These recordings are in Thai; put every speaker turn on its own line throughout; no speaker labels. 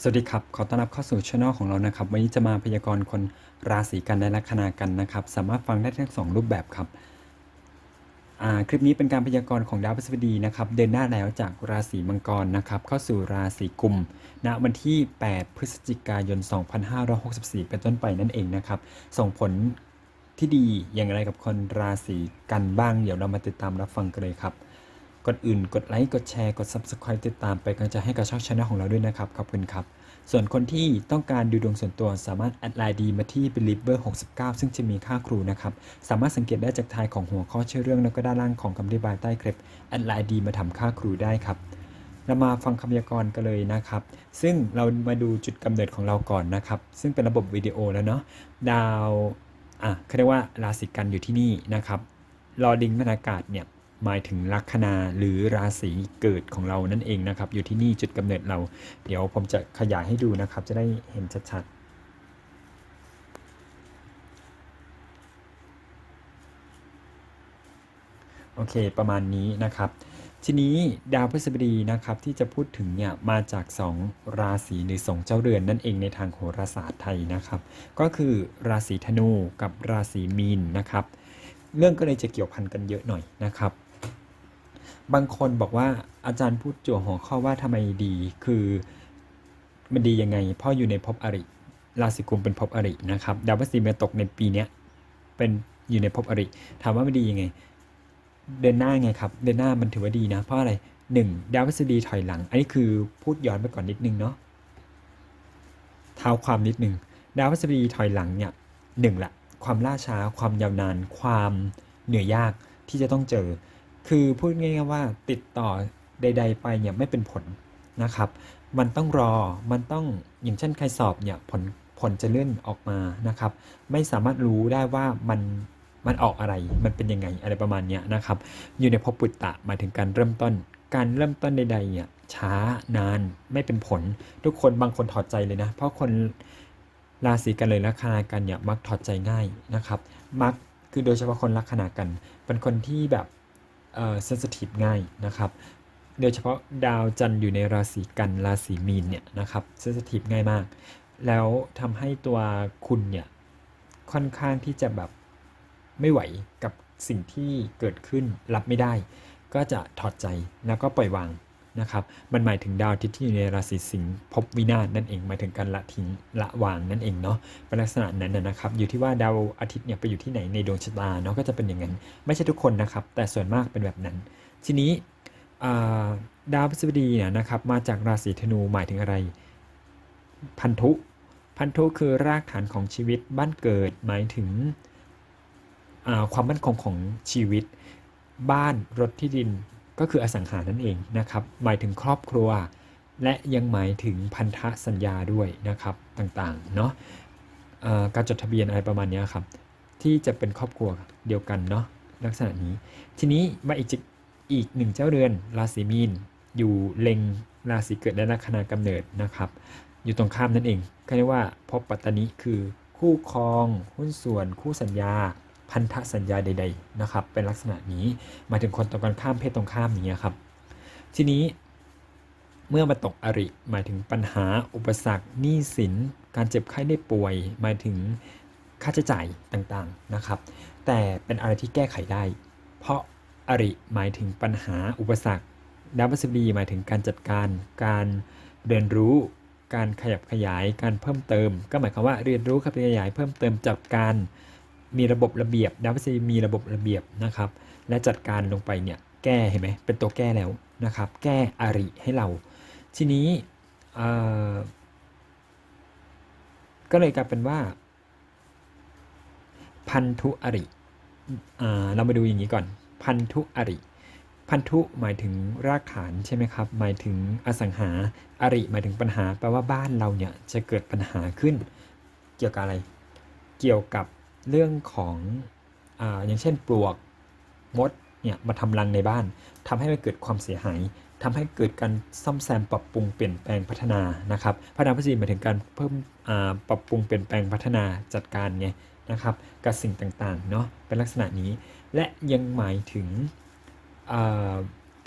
สวัสดีครับ ขอต้อนรับเข้าสู่ช่องของเรานะครับ วันนี้จะมาพยากรณ์คนราศีกันและลัคนากันนะครับ สามารถฟังได้ทั้งสองรูปแบบครับคลิปนี้เป็นการพยากรณ์ของดาวพฤหัสบดีนะครับ เดินหน้าแล้วจากราศีมังกรนะครับ เข้าสู่ราศีกุมณวันที่ 8 พฤศจิกายน 2564 เป็นต้นไปนั่นเองนะครับ ส่งผลที่ดีอย่างไรกับคนราศีกันบ้าง เดี๋ยวเรามาติดตามรับฟังกันเลยครับ ก่อนอื่นกดไลค์กดแชร์กด Subscribe ติดตามไปกำลังใจให้กับช่องช anel ของเราด้วยนะครับ ขอบคุณครับ ส่วนคนที่ต้องการดูดวงส่วนตัวสามารถแอดไลน์ดีมาที่ believer 69 ซึ่งจะมีค่าครูนะครับ สามารถสังเกตได้จากทายของหัวข้อชื่อเรื่องแล้วก็ด้านล่างของคำอธิบายใต้คลิปแอดไลน์ดีมาทำค่าครูได้ครับเรามาฟังคำพยากรณ์กันเลยนะครับ ซึ่งเรามาดูจุดกำเนิดของเราก่อนนะครับ ซึ่งเป็นระบบวิดีโอแล้วเนาะ ดาว อะเขาเรียกว่าราศีกันอยู่ที่นี่นะครับลอดิงบรรยากาศเนี่ย หมายถึงลัคนาหรือราศีเกิดของเรานั่นเองนะครับ อยู่ที่นี่จุดกำเนิดเรา เดี๋ยวผมจะขยายให้ดูนะครับ จะได้เห็นชัดๆโอเค ประมาณนี้นะครับ ทีนี้ดาวพฤษบดีนะครับที่จะพูดถึงเนี่ยมาจาก 2 ราศีหรือสองเจ้าเรือนนั่นเองในทางโหราศาสตร์ไทยนะครับ ก็คือราศีธนูกับราศีมีนนะครับ เรื่องก็เลยจะเกี่ยวพันกันเยอะหน่อยนะครับ บางคนบอกว่าอาจารย์พูดจั่วหัวข้อว่าทำไมดี คือมันดียังไงเพ่ออยู่ในภพอริราศีกุมเป็นภพอรินะครับดาวพฤหัสบดีมาตกในปีเนี้ยเป็นอยู่ในภพอริ ถามว่ามันดียังไง เดินหน้าไงครับ เดินหน้ามันถือว่าดีนะ เพราะอะไรหนึ่งดาวพฤหัสบดีถอยหลัง อันนี้คือพูดย้อนไปก่อนนิดนึงเนาะเท้าความนิดนึงดาวพฤหัสบดีถอยหลังเนี่ยหนึ่งละความล่าช้า ความยาวนาน ความเหนื่อยยากที่จะต้องเจอ คือพูดง่ายๆว่าติดต่อใด ๆ ไปเนี่ยไม่เป็นผลนะครับ มันต้องรอ มันต้องอย่างเช่นใครสอบเนี่ยผลผลจะเลื่อนออกมานะครับ ไม่สามารถรู้ได้ว่ามันมันออกอะไร มันเป็นยังไงอะไรประมาณเนี้ยนะครับ อยู่ในภพปุตตะหมายถึงการเริ่มต้น การเริ่มต้นใดๆเนี่ยช้านานไม่เป็นผล ทุกคนบางคนถอดใจเลยนะ เพราะคนราศีกันเลยลัคนากันเนี่ยมักถอดใจง่ายนะครับ มักคือโดยเฉพาะคนลัคนากัน เป็นคนที่แบบ เอ่อเซนซิทีฟง่ายนะครับโดยเฉพาะดาวจันทร์อยู่ในราศีกันราศีมีนเนี่ยนะครับเซนซิทีฟง่ายมาก แล้วทำให้ตัวคุณเนี่ยค่อนข้างที่จะแบบไม่ไหวกับสิ่งที่เกิดขึ้นรับไม่ได้ ก็จะถอดใจแล้วก็ปล่อยวาง นะครับ มันหมายถึงดาวอาทิตย์ที่อยู่ในราศีสิงห์ภพวินาศนั่นเอง หมายถึงการละทิ้งละวางนั่นเองเนาะเป็นลักษณะนั้นนะครับ อยู่ที่ว่าดาวอาทิตย์เนี่ยไปอยู่ที่ไหนในดวงชะตาเนาะก็จะเป็นอย่างนั้น ไม่ใช่ทุกคนนะครับ แต่ส่วนมากเป็นแบบนั้น ทีนี้ดาวพฤหัสบดีเนี่ยนะครับ มาจากราศีธนูหมายถึงอะไร พันธุ พันธุคือรากฐานของชีวิตบ้านเกิดหมายถึงความมั่นคงของชีวิต บ้านรถที่ดิน ก็คืออสังหานั่นเองนะครับ หมายถึงครอบครัว และยังหมายถึงพันธสัญญาด้วยนะครับต่างๆเนาะการจดทะเบียนอะไรประมาณนี้ครับ ที่จะเป็นครอบครัวเดียวกันเนาะลักษณะนี้ ทีนี้มาอีกอีกหนึ่งเจ้าเรือนราศีมีน อยู่เล็งราศีเกิดและลัคนากำเนิดนะครับ อยู่ตรงข้ามนั่นเองก็เรียกว่าพบปัตตานิคือคู่ครอง หุ้นส่วน คู่สัญญา พันธสัญญาใด ๆนะครับ เป็นลักษณะนี้หมายถึงคนตรงกันข้ามเพศตรงข้ามอย่างเงี้ยครับ ทีนี้เมื่อมาตกอริ หมายถึงปัญหาอุปสรรคหนี้สิน การเจ็บไข้ได้ป่วย หมายถึงค่าใช้จ่ายต่างๆนะครับ แต่เป็นอะไรที่แก้ไขได้ เพราะอริหมายถึงปัญหาอุปสรรคดาวพฤหัสดีหมายถึงการจัดการ การเรียนรู้ การขยับขยาย การเพิ่มเติม ก็หมายความว่าเรียนรู้ขยับขยายเพิ่มเติมจัดการ มีระบบระเบียบดาวพฤหัสมีระบบระเบียบนะครับ และจัดการลงไปเนี่ยแก้เห็นไหมเป็นตัวแก้แล้วนะครับ แก้อริให้เรา ทีนี้ก็เลยกลายเป็นว่า พันธุอริอ่าเรามาดูอย่างนี้ก่อน พันธุอริพันธุหมายถึงรากฐานใช่ไหมครับ หมายถึงอสังหาอริหมายถึงปัญหาแปลว่าบ้านเราเนี่ยจะเกิดปัญหาขึ้น เกี่ยวกับอะไร เกี่ยวกับ เรื่องของอ่าอย่างเช่นปลวกมดเนี่ยมาทำรังในบ้านทำให้มันเกิดความเสียหายทำให้เกิดการซ่อมแซมปรับปรุงเปลี่ยนแปลงพัฒนานะครับพัฒนาพัฒนหมายถึงการเพิ่มปรับปรุงเปลี่ยนแปลงพัฒนาจัดการไงนะครับกับสิ่งต่างๆเนาะเป็นลักษณะนี้ และยังหมายถึง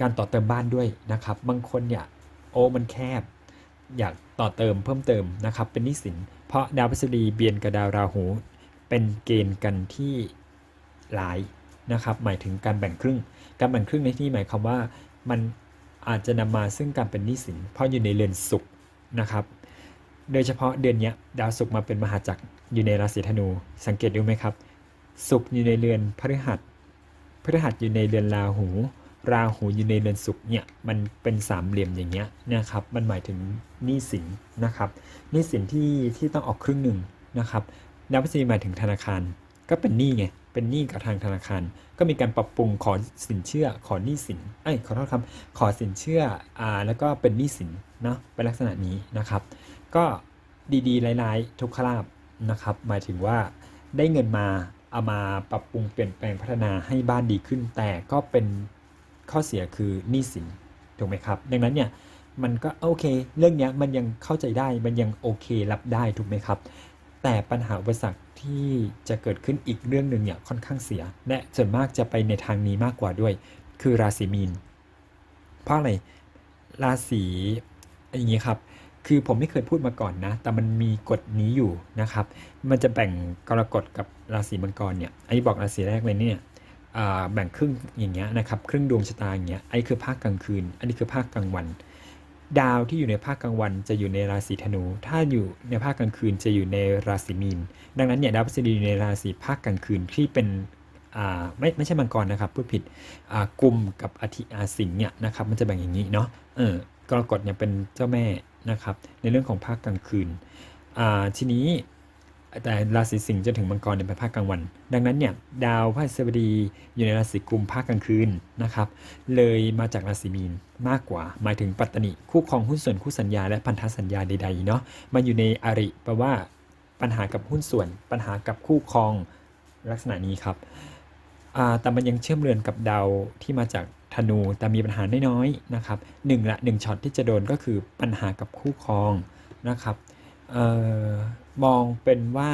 การต่อเติมบ้านด้วยนะครับ บางคนเนี่ยโอ้มันแคบ อยากต่อเติมเพิ่มเติมนะครับเป็นนี้สินเพราะดาวพฤษฎีเบียนกับดาวราหู เป็นเกณฑ์กันที่หลายนะครับ หมายถึงการแบ่งครึ่ง การแบ่งครึ่งในที่หมายความว่ามันอาจจะนำมาซึ่งการเป็นหนี้สิน เพราะอยู่ในเรือนศุกนะครับ โดยเฉพาะเดือนนี้ดาวศุกมาเป็นมหาจักรอยู่ในราศีธนู สังเกตดูไหมครับศุกอยู่ในเรือนพฤหัสพฤหัสอยู่ในเรือนราหู ราหูอยู่ในเรือนศุกเนี่ยมันเป็นสามเหลี่ยมอย่างเงี้ยนะครับ มันหมายถึงหนี้สินนะครับหนี้สินที่ที่ต้องออกครึ่งหนึ่งนะครับ ดาวพฤษฎีหมายถึงธนาคาร ก็เป็นหนี้ไง เป็นหนี้กับทางธนาคาร ก็มีการปรับปรุงขอสินเชื่อ ขอหนี้สินเอ้ขอโทษครับ ขอสินเชื่ออ่าแล้วก็เป็นหนี้สินเนาะ เป็นลักษณะนี้นะครับ ก็ดีๆร้ายๆทุกขลาบนะครับ หมายถึงว่าได้เงินมาเอามาปรับปรุงเปลี่ยนแปลงพัฒนาให้บ้านดีขึ้น แต่ก็เป็นข้อเสียคือหนี้สินถูกไหมครับ ดังนั้นเนี่ยมันก็โอเค เรื่องเนี้ยมันยังเข้าใจได้มันยังโอเครับได้ถูกไหมครับ แต่ปัญหาอุปสรรคที่จะเกิดขึ้นอีกเรื่องหนึ่งเนี่ยค่อนข้างเสีย และส่วนมากจะไปในทางนี้มากกว่าด้วย คือราศีมีน เพราะอะไรราศีอย่างนี้ครับ คือผมไม่เคยพูดมาก่อนนะ แต่มันมีกฎนี้อยู่นะครับ มันจะแบ่งกรกฎกับราศีมังกรเนี่ยอันนี้บอกราศีแรกเลยเนี่ยแบ่งครึ่งอย่างเงี้ยนะครับ ครึ่งดวงชะตาอย่างเงี้ยอันนี้คือภาคกลางคืน อันนี้คือภาคกลางวัน ดาวที่อยู่ในภาคกลางวันจะอยู่ในราศีธนู ถ้าอยู่ในภาคกลางคืนจะอยู่ในราศีมีน ดังนั้นเนี่ยดาวพฤษฎีอยู่ในราศีภาคกลางคืนที่เป็นอ่าไม่ไม่ใช่มังกรนะครับพูดผิดอ่ากุมกับอธิอาสิงเนี่ยนะครับมันจะแบ่งอย่างนี้เนาะเออกรกฎเนี่ยเป็นเจ้าแม่นะครับในเรื่องของภาคกลางคืนอ่าทีนี้ แต่ราศีสิงห์จนถึงมังกรเนี่ยเป็นภาคกลางวัน ดังนั้นเนี่ยดาวพฤหัสบดีอยู่ในราศีกุมภาคกลางคืนนะครับ เลยมาจากราศีมีนมากกว่า หมายถึงปัตตนิคู่ครองหุ้นส่วนคู่สัญญาและพันธสัญญาใดๆเนาะมาอยู่ในอริแปลว่าปัญหากับหุ้นส่วน ปัญหากับคู่ครองลักษณะนี้ครับแต่มันยังเชื่อมเรือนกับดาวที่มาจากธนูแต่มีปัญหาน้อยๆนะครับหนึ่งละหนึ่งช็อตที่จะโดนก็คือปัญหากับคู่ครองนะครับเอ่อ มองเป็นว่า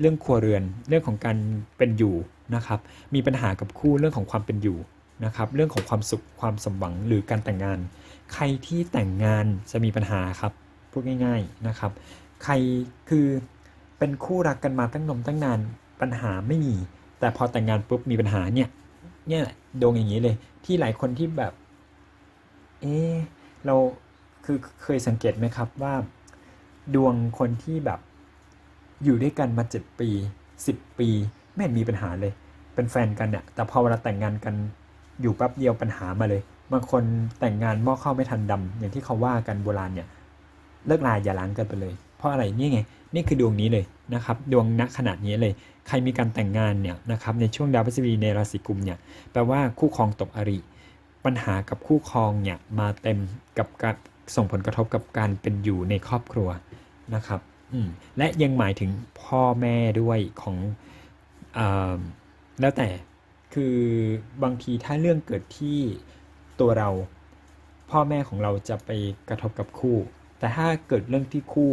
เรื่องครัวเรือนเรื่องของการเป็นอยู่นะครับ มีปัญหากับคู่เรื่องของความเป็นอยู่นะครับ เรื่องของความสุขความสมหวังหรือการแต่งงาน ใครที่แต่งงานจะมีปัญหาครับพูดง่าย ๆนะครับ ใครคือเป็นคู่รักกันมาตั้งนมตั้งนานปัญหาไม่มี แต่พอแต่งงานปุ๊บมีปัญหาเนี่ยเนี่ยแหละโดงอย่างนี้เลย ที่หลายคนที่แบบ เอะเราคือเคยสังเกตไหมครับว่า ดวงคนที่แบบ อยู่ด้วยกันมาเจ็ดปีสิบปีไม่เห็นมีปัญหาเลย เป็นแฟนกันเนี่ยแต่พอเวลาแต่งงานกันอยู่แป๊บเดียวปัญหามาเลยบางคนแต่งงานหม้อข้าวไม่ทันดำอย่างที่เขาว่ากันโบราณเนี่ยเลิกลาอย่าล้างกันไปเลย เพราะอะไรนี่ไงนี่คือดวงนี้เลยนะครับดวงณขนาดนี้เลย ใครมีการแต่งงานเนี่ยนะครับในช่วงดาวพฤษฎีในราศีกุมเนี่ยแปลว่าคู่ครองตกอริปัญหากับคู่ครองเนี่ยมาเต็มกับการส่งผลกระทบกับการเป็นอยู่ในครอบครัวนะครับ และยังหมายถึงพ่อแม่ด้วยของอแล้วแต่คือบางทีถ้าเรื่องเกิดที่ตัวเรา พ่อแม่ของเราจะไปกระทบกับคู่ แต่ถ้าเกิดเรื่องที่คู่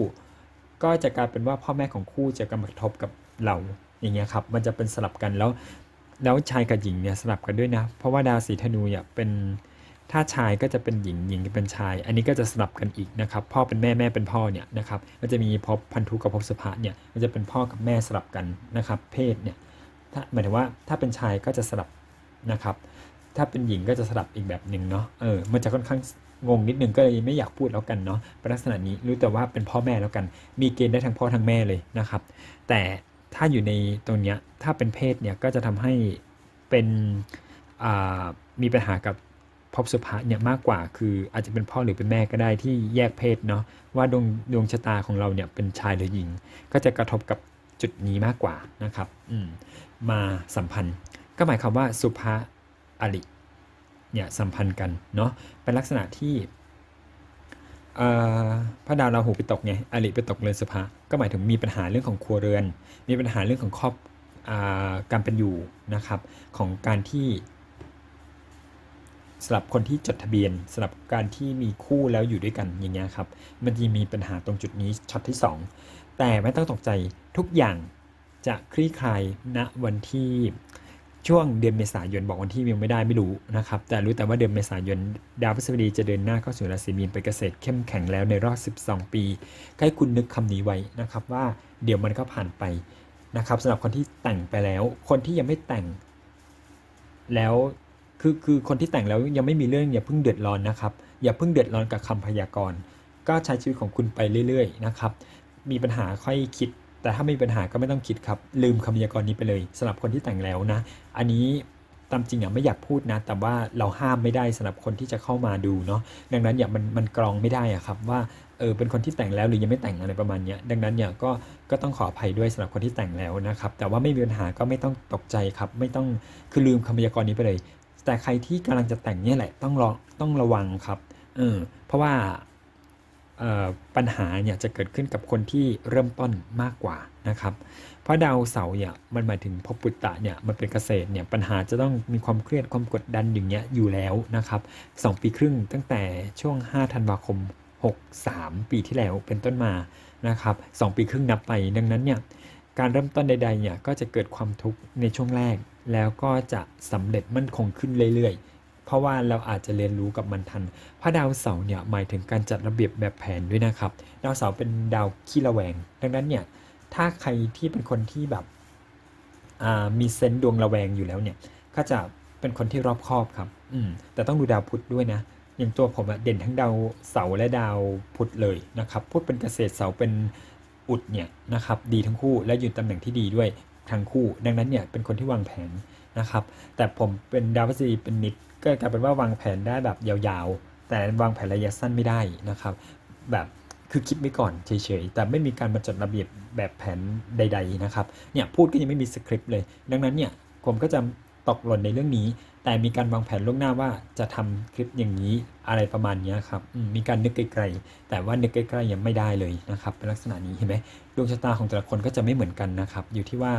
ก็จะกลายเป็นว่าพ่อแม่ของคู่จะกระทบกับเราอย่างเงี้ยครับ มันจะเป็นสลับกันแล้ว แล้วชายกับหญิงเนี่ยสลับกันด้วยนะ เพราะว่าดาวสีธนูเนี่ยเป็น ถ้าชายก็จะเป็นหญิงหญิงเป็นชาย อันนี้ก็จะสลับกันอีกนะครับพ่อเป็นแม่แม่เป็นพ่อเนี่ยนะครับมันจะมีภพพันธุกับภพสภะเนี่ยมันจะเป็นพ่อกับแม่สลับกันนะครับ เพศเนี่ยถ้าหมายถึงว่าถ้าเป็นชายก็จะสลับนะครับ ถ้าเป็นหญิงก็จะสลับอีกแบบหนึ่งเนาะเออมันจะค่อนข้างงงนิดนึงก็เลยไม่อยากพูดแล้วกันเนาะเป็นลักษณะนี้รู้แต่ว่าเป็นพ่อแม่แล้วกัน มีเกณฑ์ได้ทั้งพ่อทั้งแม่เลยนะครับ แต่ถ้าอยู่ในตรงเนี้ยถ้าเป็นเพศเนี่ยก็จะทำให้เป็นมีปัญหากับ ภพสุภะเนี่ยมากกว่าคืออาจจะเป็นพ่อหรือเป็นแม่ก็ได้ที่แยกเพศเนาะว่าดวงดวงชะตาของเราเนี่ยเป็นชายหรือหญิง ก็จะกระทบกับจุดนี้มากกว่านะครับอืมมาสัมพันธ์ ก็หมายความว่าสุภาอริเนี่ยสัมพันธ์กันเนาะเป็นลักษณะที่พระดาวราหูไปตกไงอริไปตกเรือนสุภาก็หมายถึงมีปัญหาเรื่องของครัวเรือน มีปัญหาเรื่องของครอบอการเป็นอยู่นะครับ ของการที่ สำหรับคนที่จดทะเบียนสำหรับการที่มีคู่แล้วอยู่ด้วยกันอย่างเงี้ยครับ มันจะมีปัญหาตรงจุดนี้ช็อตที่ 2 แต่ไม่ต้องตกใจทุกอย่างจะคลี่คลายณวันที่ช่วงเดือนเมษายนบอกวันที่ยังไม่ได้ไม่รู้นะครับ แต่รู้แต่ว่าเดือนเมษายนดาวพฤหัสบดีจะเดินหน้าเข้าสู่ราศีมีนไปนเกษตรเข้มแข็งแล้วในรอบ 12 ปีให้คุณนึกคำนี้ไว้นะครับว่าเดี๋ยวมันก็ผ่านไปนะครับสำหรับคนที่แต่งไปแล้ว คนที่ยังไม่แต่ง แล้ว คือคือคนที่แต่งแล้วยังไม่มีเรื่องอย่าเพิ่งเดือดร้อนนะครับอย่าเพิ่งเดือดร้อนกับคำพยากรณ์ก็ใช้ชีวิตของคุณไปเรื่อยๆนะครับมีปัญหาค่อยคิด แต่ถ้าไม่มีปัญหาก็ไม่ต้องคิดครับ ลืมคำพยากรณ์นี้ไปเลยสำหรับคนที่แต่งแล้วนะ อันนี้ตามจริงอะไม่อยากพูดนะ แต่ว่าเราห้ามไม่ได้สำหรับคนที่จะเข้ามาดูเนาะดังนั้นเนี่ยมันมันกรองไม่ได้อะครับว่าเออเป็นคนที่แต่งแล้วหรือยังไม่แต่งอะไรประมาณเนี้ยดังนั้นเนี่ยก็ก็ต้องขออภัยด้วยสำหรับคนที่แต่งแล้วนะครับ แต่ว่าไม่มีปัญหาก็ไม่ต้องตกใจครับ ไม่ต้องคือลืมคำพยากรณ์นี้ไปเลย แต่ใครที่กำลังจะแต่งเนี่ยแหละต้องรอต้องระวังครับเออเพราะว่าปัญหาเนี่ยจะเกิดขึ้นกับคนที่เริ่มต้นมากกว่านะครับ เพราะดาวเสาร์เนี่ยมันหมายถึงภพปุตตะเนี่ยมันเป็นเกษตรเนี่ยปัญหาจะต้องมีความเครียดความกดดันอย่างเงี้ยอยู่แล้วนะครับสองปีครึ่งตั้งแต่ช่วง 5 ธันวาคม 63 ปีที่แล้วเป็นต้นมานะครับสองปีครึ่งนับไปดังนั้นเนี่ย การเริ่มต้นใดๆเนี่ยก็จะเกิดความทุกข์ในช่วงแรก แล้วก็จะสำเร็จมั่นคงขึ้นเรื่อยๆ เพราะว่าเราอาจจะเรียนรู้กับมันทันพระดาวเสาร์เนี่ยหมายถึงการจัดระเบียบแบบแผนด้วยนะครับ ดาวเสาร์เป็นดาวขี้ระแวง ดังนั้นเนี่ยถ้าใครที่เป็นคนที่แบบมีเซนส์ดวงระแวงอยู่แล้วเนี่ยก็จะเป็นคนที่รอบคอบครับ อืม แต่ต้องดูดาวพุธด้วยนะ อย่างตัวผมอะเด่นทั้งดาวเสาร์และดาวพุธเลยนะครับ พุธเป็นเกษตรเสาร์เป็น อุดเนี่ยนะครับดีทั้งคู่และอยู่ตำแหน่งที่ดีด้วยทั้งคู่ ดังนั้นเนี่ยเป็นคนที่วางแผนนะครับแต่ผมเป็นดาวพฤหัสบดีเป็นนิดก็กลายเป็นว่าวางแผนได้แบบยาวๆ แต่วางแผนระยะสั้นไม่ได้นะครับแบบคือคิดไว้ก่อนเฉยๆ แต่ไม่มีการมาจัดระเบียบแบบแผนใด ๆนะครับ เนี่ยพูดก็ยังไม่มีสคริปต์เลย ดังนั้นเนี่ยผมก็จะ ตกหล่นในเรื่องนี้ แต่มีการวางแผนล่วงหน้าว่าจะทำคลิปอย่างนี้อะไรประมาณนี้ครับมมีการนึกไกลๆแต่ว่านึกใกล้ๆยังไม่ได้เลยนะครับเป็นลักษณะนี้เห็นไหมดวงชะตาของแต่ละคนก็จะไม่เหมือนกันนะครับ อยู่ที่ว่า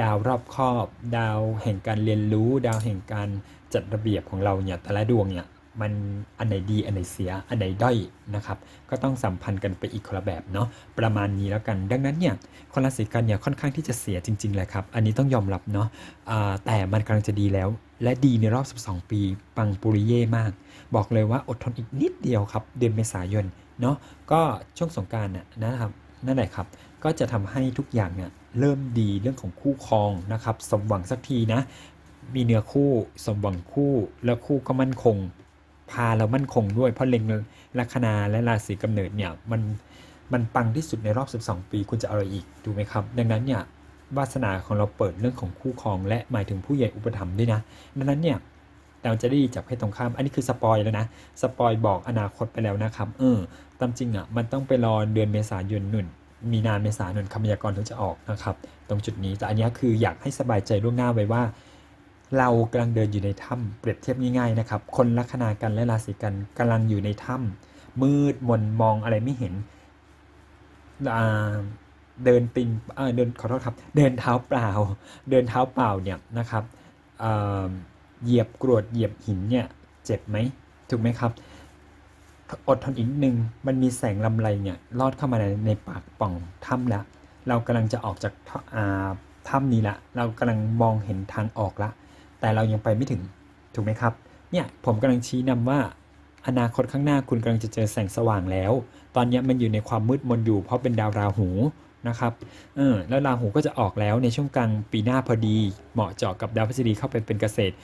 ดาวรอบครอบ ดาวแห่งการเรียนรู้ ดาวแห่งการจัดระเบียบของเราเนี่ยแต่ละดวงเนี่ย มันอันไหนดีอันไหนเสียอันไหนด้อยนะครับ ก็ต้องสัมพันธ์กันไปอีกคนละแบบเนาะประมาณนี้แล้วกัน ดังนั้นเนี่ยคนราศีกันเนี่ยค่อนข้างที่จะเสียจริงๆแหละครับ อันนี้ต้องยอมรับเนาะอ่าแต่มันกำลังจะดีแล้ว และดีในรอบ 12 ปี ปังปุริเย่มาก บอกเลยว่าอดทนอีกนิดเดียวครับ เดือนเมษายนเนาะก็ช่วงสงการน่ะนะครับนั่นแหละครับ ก็จะทำให้ทุกอย่างเนี่ยเริ่มดีเรื่องของคู่ครองนะครับ สมหวังสักทีนะ มีเนื้อคู่ สมหวังคู่ แล้วคู่ก็มั่นคง พาเรามั่นคงด้วย เพราะเล็งลัคนาและราศีกำเนิดเนี่ยมันมันปังที่สุดในรอบ 12 ปีคุณจะเอาอะไรอีกดูไหมครับ ดังนั้นเนี่ยวาสนาของเราเปิดเรื่องของคู่ครอง และหมายถึงผู้ใหญ่อุปถัมภ์ด้วยนะ ดังนั้นเนี่ยเราจะได้ดีจากเพศตรงข้าม อันนี้คือสปอยแล้วนะ สปอยบอกอนาคตไปแล้วนะครับ เออ ตามจริงอะ มันต้องไปรอเดือนเมษายนนุ่น มีนาเมษายนคำพยากรณ์ถึงจะออกนะครับ ตรงจุดนี้ แต่อันนี้คืออยากให้สบายใจล่วงหน้าไว้ว่า เรากำลังเดินอยู่ในถ้ำเปรียบเทียบง่ายๆนะครับ คนลัคนากันและราศีกันกำลังอยู่ในถ้ำมืดมนมองอะไรไม่เห็นเดินตินเดินขอโทษครับ เดินเท้าเปล่า เดินเท้าเปล่าเนี่ยนะครับเหยียบกรวดเหยียบหินเนี่ยเจ็บไหมถูกไหมครับ อดทนอีกนึงมันมีแสงลำไรเนี่ยลอดเข้ามาในในปากป่องถ้ำแล้วเรากำลังจะออกจากถ้ำนี้ละ เรากำลังมองเห็นทางออกละ แต่เรายังไปไม่ถึงถูกไหมครับเนี่ยผมกำลังชี้นำว่า อนาคตข้างหน้าคุณกำลังจะเจอแสงสว่างแล้ว ตอนนี้มันอยู่ในความมืดมนอยู่ เพราะเป็นดาวราหูนะครับเออแล้วราหูก็จะออกแล้วในช่วงกลางปีหน้าพอดี เหมาะเจาะกับดาวพฤหัสบดีเข้าไปเป็นเกษตร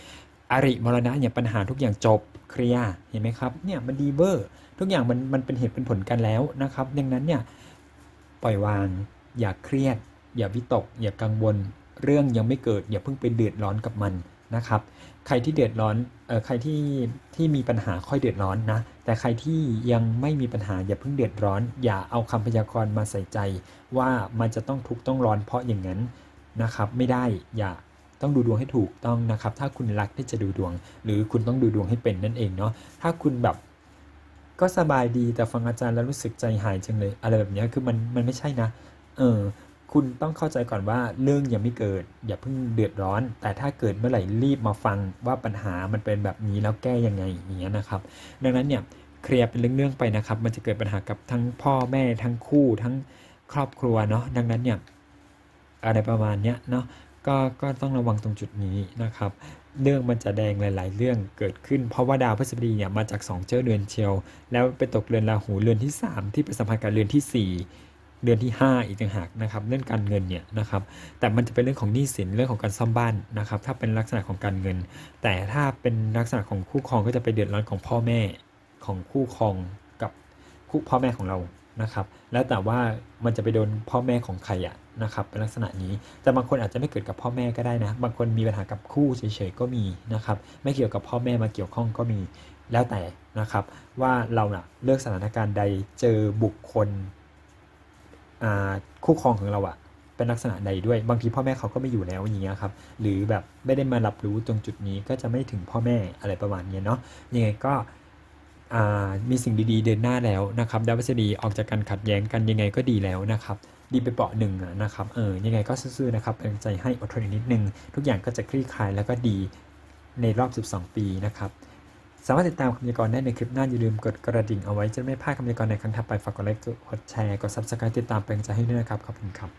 อริมรณะเนี่ยปัญหาทุกอย่างจบเคลียร์เห็นไหมครับเนี่ยมันดีเบอร์ ทุกอย่างมันมันเป็นเหตุเป็นผลกันแล้วนะครับ ดังนั้นเนี่ยปล่อยวาง อย่าเครียด อย่าวิตก อย่ากังวล เรื่องยังไม่เกิด อย่าเพิ่งไปเดือดร้อนกับมัน นะครับ ใครที่เดือดร้อนเออใครที่ที่มีปัญหาค่อยเดือดร้อนนะ แต่ใครที่ยังไม่มีปัญหาอย่าเพิ่งเดือดร้อน อย่าเอาคำพยากรณ์มาใส่ใจ ว่ามันจะต้องทุกข์ต้องร้อนเพราะอย่างนั้นนะครับ ไม่ได้อย่าต้องดูดวงให้ถูกต้องนะครับ ถ้าคุณรักที่จะดูดวง หรือคุณต้องดูดวงให้เป็นนั่นเองเนาะถ้าคุณแบบก็สบายดีแต่ฟังอาจารย์แล้วรู้สึกใจหายจังเลย อะไรแบบนี้คือมันมันไม่ใช่นะ เออ คุณต้องเข้าใจก่อนว่าเรื่องยังไม่เกิด อย่าเพิ่งเดือดร้อน แต่ถ้าเกิดเมื่อไหร่รีบมาฟังว่าปัญหามันเป็นแบบนี้แล้วแก้ยังไงอย่างเงี้ยนะครับ ดังนั้นเนี่ยเคลียร์เป็นเรื่องๆไปนะครับ มันจะเกิดปัญหากับทั้งพ่อแม่ทั้งคู่ทั้งครอบครัวเนาะดังนั้นเนี่ยอะไรประมาณเนี้ยเนาะก็ก็ต้องระวังตรงจุดนี้นะครับ เรื่องมันจะแดงหลาย ๆ เรื่องเกิดขึ้น เพราะว่าดาวพฤหัสบดีเนี่ยมาจาก 2 เจ้าเรือนเชียวแล้วไปตกเรือนราหูเรือนที่ 3 ที่ไปสัมพันธ์กับเรือนทีสี่4 เดือนที่ 5 อีกต่างหากนะครับเรื่องการเงินเนี่ยนะครับแต่มันจะเป็นเรื่องของหนี้สินเรื่องของการซ่อมบ้านนะครับถ้าเป็นลักษณะของการเงิน แต่ถ้าเป็นลักษณะของคู่ครองก็จะไปเดือดร้อนของพ่อแม่ของคู่ครองกับคู่พ่อแม่ของเรานะครับแล้วแต่ว่ามันจะไปโดนพ่อแม่ของใครอะนะครับเป็นลักษณะนี้แต่บางคนอาจจะไม่เกิดกับพ่อแม่ก็ได้นะ บางคนมีปัญหากับคู่เฉยๆก็มีนะครับไม่เกี่ยวกับพ่อแม่มาเกี่ยวข้องก็มีแล้วแต่นะครับว่าเราน่ะเลือกสถานการณ์ใดเจอบุคคล คู่ครองของเราอะเป็นลักษณะใดด้วย บางทีพ่อแม่เขาก็ไม่อยู่แล้วอย่างเงี้ยครับ หรือแบบไม่ได้มารับรู้ตรงจุดนี้ก็จะไม่ถึงพ่อแม่อะไรประมาณนี้เนาะ ยังไงก็มีสิ่งดีๆเดินหน้าแล้วนะครับดาวพัสดีออกจากการขัดแย้งกันยังไงก็ดีแล้วนะครับ ดีไปเปาะหนึ่งอะนะครับ เออ ยังไงก็ซื่อๆนะครับ เป็นใจให้อดทนอีกนิดนึง ทุกอย่างก็จะคลี่คลายแล้วก็ดีในรอบ 12 ปีนะครับ สามารถติดตามคำพยากรณ์ได้ในคลิปหน้าอย่าลืมกดกระดิ่งเอาไว้จะไม่พลาดคำพยากรณ์ในครั้งถัดไปฝากกดไลค์กดแชร์กดซับสไครต์ติดตามเป็นกำลังใจให้ด้วยนะครับขอบคุณครับ